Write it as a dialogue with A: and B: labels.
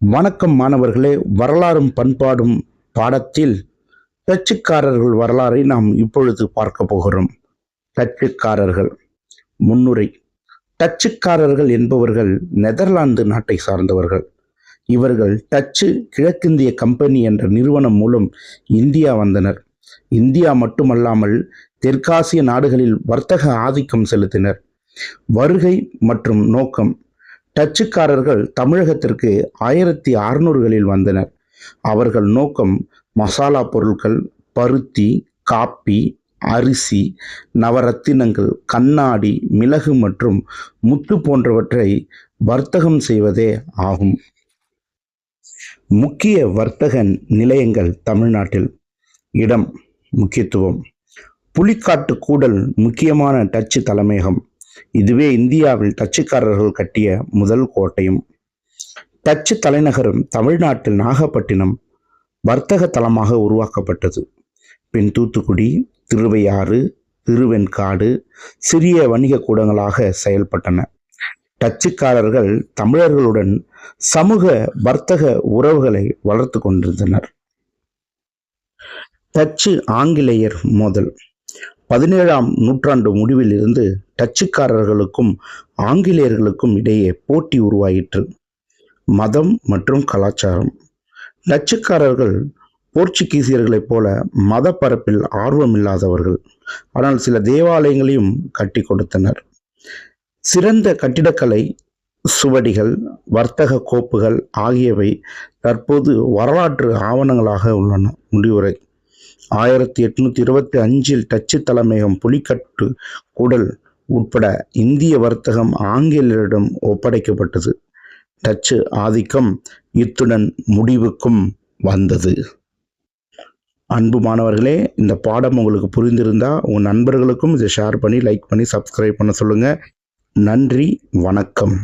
A: வணக்கம் மாணவர்களே வரலாறும் பண்பாடும் பாடத்தில் டச்சுக்காரர்கள் வரலாறை நாம் இப்பொழுது பார்க்க போகிறோம். டச்சுக்காரர்கள் முன்னுரை. டச்சுக்காரர்கள் என்பவர்கள் நெதர்லாந்து நாட்டை சார்ந்தவர்கள். இவர்கள் டச்சு கிழக்கிந்திய கம்பெனி என்ற நிறுவனம் மூலம் இந்தியா வந்தனர். இந்தியா மட்டுமல்லாமல் தெற்காசிய நாடுகளில் வர்த்தக ஆதிக்கம் செலுத்தினர். வருகை மற்றும் நோக்கம் டச்சுக்காரர்கள் தமிழகத்திற்கு ஆயிரத்தி அறுநூறுகளில் வந்தனர். அவர்கள் நோக்கம் மசாலா பொருட்கள் பருத்தி காப்பி அரிசி நவரத்தினங்கள் கண்ணாடி மிளகு மற்றும் முத்து போன்றவற்றை வர்த்தகம் செய்வதே ஆகும். முக்கிய வர்த்தக நிலையங்கள் தமிழ்நாட்டில். இடம் முக்கியத்துவம். புலிக்காட்டு கூடல் முக்கியமான டச்சு தலைமையகம். இதுவே இந்தியாவில் டச்சுக்காரர்கள் கட்டிய முதல் கோட்டையும். டச்சு தலைநகரம் தமிழ்நாட்டில் நாகப்பட்டினம் வர்த்தக தலமாக உருவாக்கப்பட்டது. பின் தூத்துக்குடி திருவையாறு திருவெண்காடு சிறிய வணிக கூடங்களாக செயல்பட்டன. டச்சுக்காரர்கள் தமிழர்களுடன் சமூக வர்த்தக உறவுகளை வளர்த்து கொண்டிருந்தனர். டச்சு ஆங்கிலேயர் மோதல். பதினேழாம் நூற்றாண்டு முடிவில் இருந்து டச்சுக்காரர்களுக்கும் ஆங்கிலேயர்களுக்கும் இடையே போட்டி உருவாயிற்று. மதம் மற்றும் கலாச்சாரம். டச்சுக்காரர்கள் போர்ச்சுகீசியர்களைப் போல மத பரப்பில் ஆர்வமில்லாதவர்கள். ஆனால் சில தேவாலயங்களையும் கட்டி கொடுத்தனர். சிறந்த கட்டிடக்கலை சுவடிகள் வர்த்தக கோப்புகள் ஆகியவை தற்போது வரலாற்று ஆவணங்களாக உள்ளன. முடிவுரை. ஆயிரத்தி எட்நூத்தி இருபத்தி அஞ்சில் டச்சு தலைமையகம் புலிக்கட்டு கூடல் உட்பட இந்திய வர்த்தகம் ஆங்கிலேயரிடம் ஒப்படைக்கப்பட்டது. டச்சு ஆதிக்கம் இத்துடன் முடிவுக்கும் வந்தது. அன்பு மாணவர்களே இந்த பாடம் உங்களுக்கு புரிந்திருந்தா உங்கள் நண்பர்களுக்கும் இதை ஷேர் பண்ணி லைக் பண்ணி சப்ஸ்கிரைப் பண்ண சொல்லுங்கள் நன்றி வணக்கம்.